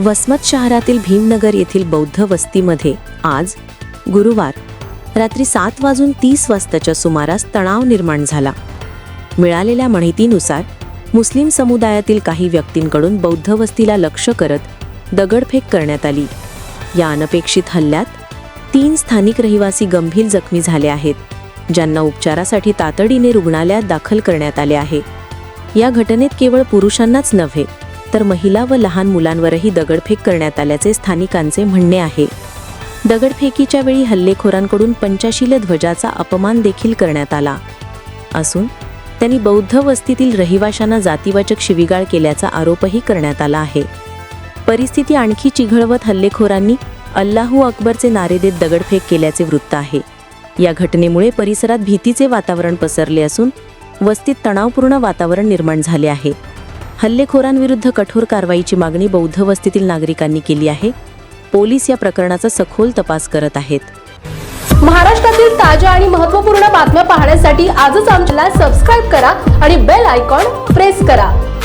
वसमत शहरातील भीमनगर येथील बौद्ध वस्तीमध्ये आज गुरुवार रात्री सात वाजून तीस वाजताच्या सुमारास तणाव निर्माण झाला. मिळालेल्या माहितीनुसार मुस्लिम समुदायातील काही व्यक्तींकडून बौद्ध वस्तीला लक्ष करत दगडफेक करण्यात आली. या अनपेक्षित हल्ल्यात तीन स्थानिक रहिवासी गंभीर जखमी झाले आहेत ज्यांना उपचारासाठी तातडीने रुग्णालयात दाखल करण्यात आले आहे. या घटनेत केवळ पुरुषांनाच नव्हे तर महिला व लहान मुलांवरही दगडफेक करण्यात आल्याचे स्थानिकांचे म्हणणे आहे. दगडफेकीच्या वेळी हल्लेखोरांकडून पंचाशील ध्वजाचा अपमान देखील करण्यात आला. असून त्यांनी बौद्ध वस्तीतील रहिवाशांना जातीवाचक शिवीगाळ केल्याचा आरोपही करण्यात आला आहे. परिस्थिती आणखी चिघळवत हल्लेखोरांनी अल्लाहू अकबरचे नारे देत दगडफेक केल्याचे वृत्त आहे. या घटनेमुळे परिसरात भीतीचे वातावरण पसरले असून वस्तीत तणावपूर्ण वातावरण निर्माण झाले आहे. हल्लेखोरांविरुद्ध कठोर कारवाईची मागणी बौद्ध वस्तीतील नागरिकांनी केली आहे. पोलीस या प्रकरणाचा सखोल तपास करत आहेत. महाराष्ट्रातील ताज्या आणि महत्त्वपूर्ण बातम्या पाहण्यासाठी आजच आमच्याला सबस्क्राईब करा आणि बेल आयकॉन प्रेस करा.